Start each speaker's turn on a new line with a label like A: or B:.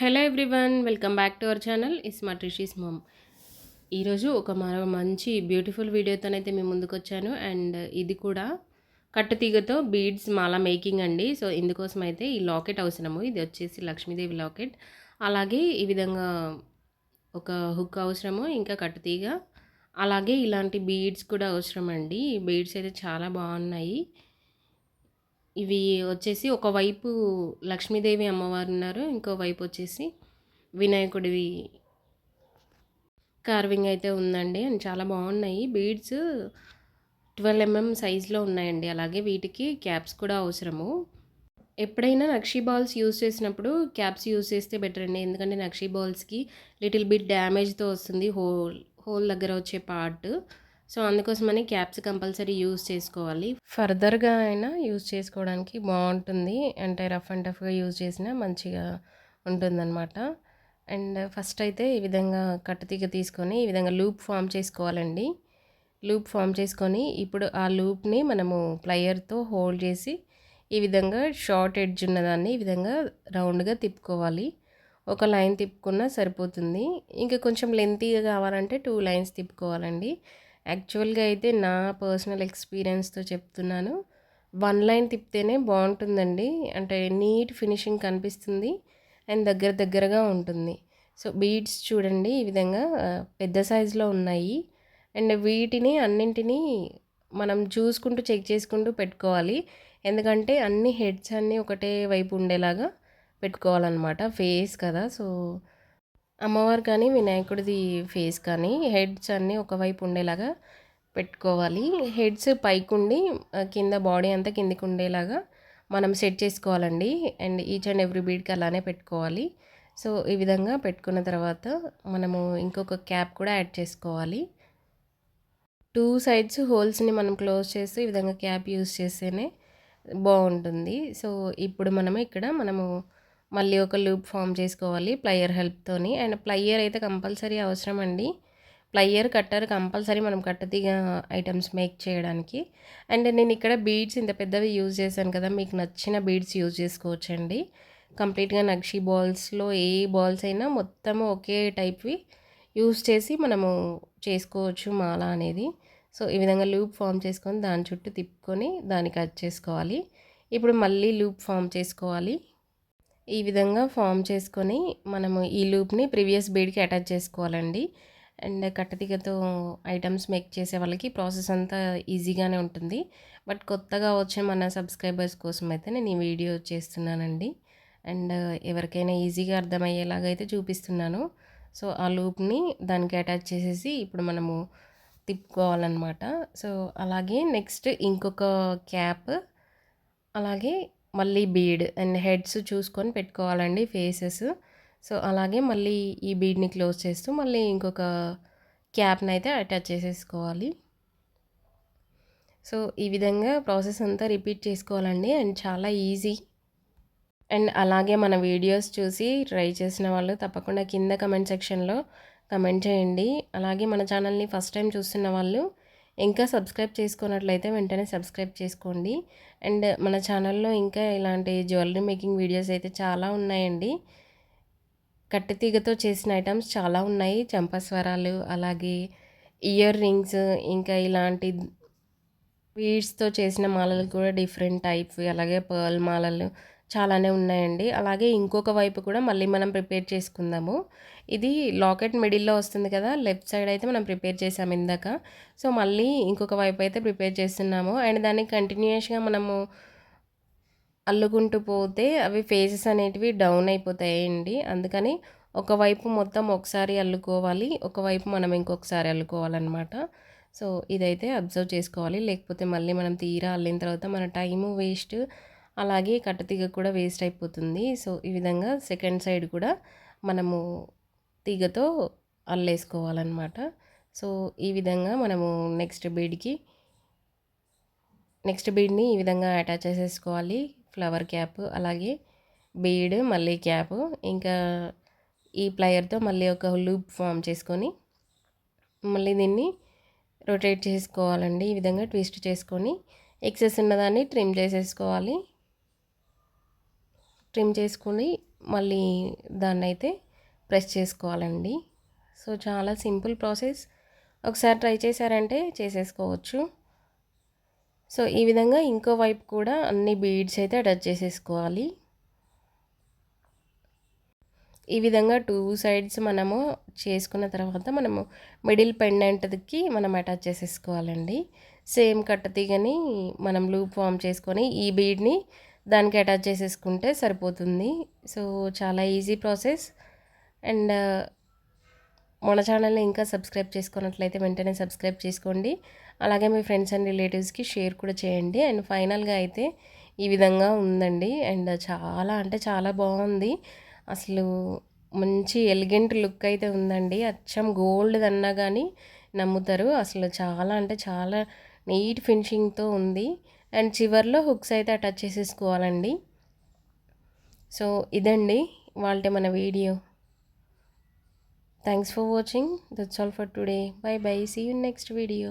A: Hello everyone welcome back to our channel. ISmart Rishi's mom. ఈరోజు ఒక మరో మంచి బ్యూటిఫుల్ వీడియోతోనైతే మేము ముందుకు వచ్చాను అండ్ ఇది కూడా కట్టుతీగతో బీడ్స్ మాల మేకింగ్ అండి. సో ఇందుకోసం అయితే ఈ లాకెట్ అవసరము. ఇది వచ్చేసి లక్ష్మీదేవి లాకెట్. అలాగే ఈ విధంగా ఒక హుక్ అవసరము ఇంకా కట్టుతీగ. అలాగే ఇలాంటి బీడ్స్ కూడా అవసరం అండి ఈ బీడ్స్ అయితే చాలా బాగున్నాయి. ఇవి వచ్చేసి ఒకవైపు లక్ష్మీదేవి అమ్మవారు ఉన్నారు ఇంకోవైపు వచ్చేసి వినాయకుడివి కార్వింగ్ అయితే ఉందండి. అండ్ చాలా బాగున్నాయి. బీడ్స్ ట్వెల్వ్ ఎంఎం సైజులో ఉన్నాయండి. అలాగే వీటికి క్యాప్స్ కూడా అవసరము. ఎప్పుడైనా నక్షీ బాల్స్ యూస్ చేసినప్పుడు క్యాప్స్ యూస్ చేస్తే బెటర్ అండి. ఎందుకంటే నక్షీ బాల్స్కి లిటిల్ బిట్ డ్యామేజ్తో వస్తుంది హోల్ హోల్ దగ్గర వచ్చే పార్ట్. సో అందుకోసమని క్యాప్స్ కంపల్సరీ యూస్ చేసుకోవాలి. ఫర్దర్గా అయినా యూస్ చేసుకోవడానికి బాగుంటుంది. అంటే రఫ్ అండ్ టఫ్గా యూజ్ చేసినా మంచిగా ఉంటుందన్నమాట. అండ్ ఫస్ట్ అయితే ఈ విధంగా కట్టతీగ తీసుకొని ఈ విధంగా లూప్ ఫామ్ చేసుకోవాలండి. లూప్ ఫామ్ చేసుకొని ఇప్పుడు ఆ లూప్ని మనము ప్లయర్తో హోల్డ్ చేసి ఈ విధంగా షార్ట్ ఎడ్జ్ ఉన్నదాన్ని ఈ విధంగా రౌండ్గా తిప్పుకోవాలి. ఒక లైన్ తిప్పుకున్నా సరిపోతుంది. ఇంకా కొంచెం లెంతీగా కావాలంటే టూ లైన్స్ తిప్పుకోవాలండి. యాక్చువల్గా అయితే నా పర్సనల్ ఎక్స్పీరియన్స్తో చెప్తున్నాను. వన్ లైన్ తిప్పితేనే బాగుంటుందండి. అంటే నీట్ ఫినిషింగ్ కనిపిస్తుంది. అండ్ దగ్గర దగ్గరగా ఉంటుంది. సో బీడ్స్ చూడండి ఈ విధంగా పెద్ద సైజులో ఉన్నాయి. అండ్ వీటిని అన్నింటినీ మనం చూసుకుంటూ చెక్ చేసుకుంటూ పెట్టుకోవాలి. ఎందుకంటే అన్ని హెడ్స్ అన్నీ ఒకటే వైపు ఉండేలాగా పెట్టుకోవాలన్నమాట. ఫేస్ కదా సో అమ్మవారు కానీ వినాయకుడిది ఫేస్ కానీ హెడ్స్ అన్నీ ఒకవైపు ఉండేలాగా పెట్టుకోవాలి. హెడ్స్ పైకి ఉండి కింద బాడీ అంతా కిందికి ఉండేలాగా మనం సెట్ చేసుకోవాలండి. అండ్ ఈచ్ అండ్ ఎవ్రీ బీడ్కి అలానే పెట్టుకోవాలి. సో ఈ విధంగా పెట్టుకున్న తర్వాత మనము ఇంకొక క్యాప్ కూడా యాడ్ చేసుకోవాలి. టూ సైడ్స్ హోల్స్ని మనం క్లోజ్ చేసి ఈ విధంగా క్యాప్ యూస్ చేస్తేనే బాగుంటుంది. సో ఇప్పుడు మనము ఇక్కడ మనము మళ్ళీ ఒక లూప్ ఫామ్ చేసుకోవాలి ప్లయర్ హెల్ప్తోని. అండ్ ప్లయర్ అయితే కంపల్సరీ అవసరం అండి. ప్లయర్ కట్టర్ కంపల్సరీ మనం కట్టదిగా ఐటమ్స్ మేక్ చేయడానికి. అండ్ నేను ఇక్కడ బీడ్స్ ఇంత పెద్దవి యూజ్ చేశాను కదా మీకు నచ్చిన బీడ్స్ యూజ్ చేసుకోవచ్చండి. కంప్లీట్గా నక్షి బాల్స్లో ఏ బాల్స్ అయినా మొత్తం ఒకే టైప్వి యూజ్ చేసి మనము చేసుకోవచ్చు మాల అనేది. సో ఈ విధంగా లూప్ ఫామ్ చేసుకొని దాని చుట్టూ తిప్పుకొని దాన్ని కట్ చేసుకోవాలి. ఇప్పుడు మళ్ళీ లూప్ ఫామ్ చేసుకోవాలి. ఈ విధంగా ఫామ్ చేసుకొని మనము ఈ లూప్ని ప్రీవియస్ బీడ్కి అటాచ్ చేసుకోవాలండి. అండ్ కట్టతిగతో ఐటమ్స్ మేక్ చేసే వాళ్ళకి ప్రాసెస్ అంతా ఈజీగానే ఉంటుంది. బట్ కొత్తగా వచ్చే మన సబ్స్క్రైబర్స్ కోసం అయితే నేను ఈ వీడియో చేస్తున్నానండి. అండ్ ఎవరికైనా ఈజీగా అర్థమయ్యేలాగా అయితే చూపిస్తున్నాను. సో ఆ లూప్ని దానికి అటాచ్ చేసేసి ఇప్పుడు మనము తిప్పుకోవాలన్నమాట. సో అలాగే నెక్స్ట్ ఇంకొక క్యాప్ అలాగే మళ్ళీ బీడ్ అండ్ హెడ్స్ చూసుకొని పెట్టుకోవాలండి ఫేసెస్. సో అలాగే మళ్ళీ ఈ బీడ్ని క్లోజ్ చేస్తూ మళ్ళీ ఇంకొక క్యాప్ని అయితే అటాచ్ చేసేసుకోవాలి. సో ఈ విధంగా ప్రాసెస్ అంతా రిపీట్ చేసుకోవాలండి అండ్ చాలా ఈజీ. అండ్ అలాగే మన వీడియోస్ చూసి ట్రై చేసిన వాళ్ళు తప్పకుండా కింద కమెంట్ సెక్షన్లో కమెంట్ చేయండి. అలాగే మన ఛానల్ని ఫస్ట్ టైం చూస్తున్న వాళ్ళు ఇంకా సబ్స్క్రైబ్ చేసుకున్నట్లయితే వెంటనే సబ్స్క్రైబ్ చేసుకోండి. అండ్ మన ఛానల్లో ఇంకా ఇలాంటి జ్యువెలరీ మేకింగ్ వీడియోస్ అయితే చాలా ఉన్నాయండి. కట్టెతీగతో చేసిన ఐటమ్స్ చాలా ఉన్నాయి. చంపస్వరాలు అలాగే ఇయర్ రింగ్స్ ఇంకా ఇలాంటి బీడ్స్తో చేసిన మాలలు కూడా డిఫరెంట్ టైప్ అలాగే పర్ల్ మాలలు చాలానే ఉన్నాయండి. అలాగే ఇంకొక వైపు కూడా మళ్ళీ మనం ప్రిపేర్ చేసుకుందాము. ఇది లాకెట్ మిడిల్లో వస్తుంది కదా లెఫ్ట్ సైడ్ అయితే మనం ప్రిపేర్ చేసాము ఇందాక. సో మళ్ళీ ఇంకొక వైపు అయితే ప్రిపేర్ చేస్తున్నాము. అండ్ దాన్ని కంటిన్యూస్గా మనము అల్లుకుంటూ పోతే అవి ఫేసెస్ అనేటివి డౌన్ అయిపోతాయండి. అందుకని ఒకవైపు మొత్తం ఒకసారి అల్లుకోవాలి ఒకవైపు మనం ఇంకొకసారి అల్లుకోవాలన్నమాట. సో ఇదైతే అబ్జర్వ్ చేసుకోవాలి. లేకపోతే మళ్ళీ మనం తీరా అల్లిన తర్వాత మన టైము వేస్ట్. అలాగే కట్టతీగ కూడా వేస్ట్ అయిపోతుంది. సో ఈ విధంగా సెకండ్ సైడ్ కూడా మనము తీగతో అల్లేసుకోవాలన్నమాట. సో ఈ విధంగా మనము నెక్స్ట్ బీడ్కి నెక్స్ట్ బీడ్ని ఈ విధంగా అటాచ్ చేసేసుకోవాలి. ఫ్లవర్ క్యాప్ అలాగే బీడ్ మళ్ళీ క్యాప్ ఇంకా ఈ ప్లయర్తో మళ్ళీ ఒక లూప్ ఫామ్ చేసుకొని మళ్ళీ దీన్ని రొటేట్ చేసుకోవాలండి. ఈ విధంగా ట్విస్ట్ చేసుకొని ఎక్సెస్ ఉన్నదాన్ని ట్రిమ్ చేసేసుకోవాలి. ట్రిమ్ చేసుకొని మళ్ళీ దాన్నైతే ప్రెస్ చేసుకోవాలండి. సో చాలా సింపుల్ ప్రాసెస్. ఒకసారి ట్రై చేశారంటే చేసేసుకోవచ్చు. సో ఈ విధంగా ఇంకో వైపు కూడా అన్ని బీడ్స్ అయితే అటాచ్ చేసేసుకోవాలి. ఈ విధంగా టూ సైడ్స్ మనము చేసుకున్న తర్వాత మనము మిడిల్ పెండెంట్కి మనం అటాచ్ చేసేసుకోవాలండి. సేమ్ కట్టతీగని మనం లూప్ ఫామ్ చేసుకొని ఈ బీడ్ని దానికి అటాచ్ చేసేసుకుంటే సరిపోతుంది. సో చాలా ఈజీ ప్రాసెస్. అండ్ మన ఛానల్ని ఇంకా సబ్స్క్రైబ్ చేసుకున్నట్లయితే వెంటనే సబ్స్క్రైబ్ చేసుకోండి. అలాగే మీ ఫ్రెండ్స్ అండ్ రిలేటివ్స్కి షేర్ కూడా చేయండి. అండ్ ఫైనల్గా అయితే ఈ విధంగా ఉందండి. అండ్ చాలా అంటే చాలా బాగుంది. అసలు మంచి ఎలిగెంట్ లుక్ అయితే ఉందండి. అచ్చం గోల్డ్ అన్నా కానీ నమ్ముతారు. అసలు చాలా అంటే చాలా నీట్ ఫినిషింగ్తో ఉంది. అండ్ చివర్లో హుక్స్ అయితే అటాచ్ చేసేసుకోవాలండి. సో ఇదండి వాళ్ళే మన video. Thanks for watching that's all for today bye bye see you next video